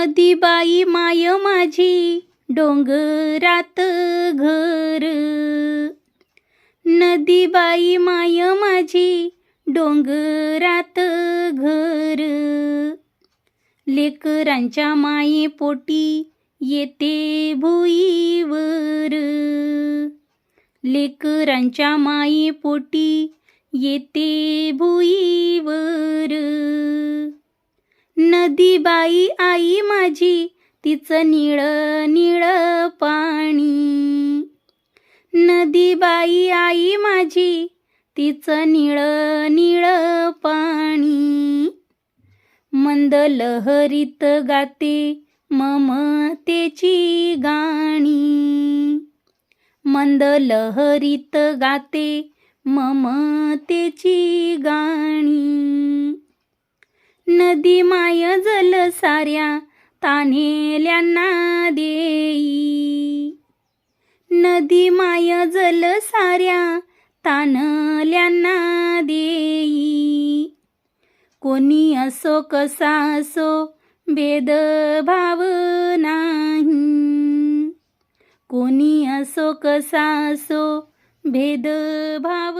नदीबाई माय माझी डोंगरात घर. नदीबाई माय माझी डोंगरात घर. लेकरांच्या माये पोटी येते भुईवर. लेकरांच्या माये पोटी येते भुईवर. नदीबाई आई माझी तिचं निळ निळ पाणी. नदीबाई आई माझी तिचं निळ निळ पाणी. मंद लहरीत गाते ममतेची गाणी. मंद लहरीत गाते ममतेची गाणी. नदी माय जल साऱ्या तान्हेल्यांना देई. नदी माय जल साऱ्या तान्हल्यांना देई. कोणी असो कसा असो भेदभाव नाही. कोणी असो कसा असो भेदभाव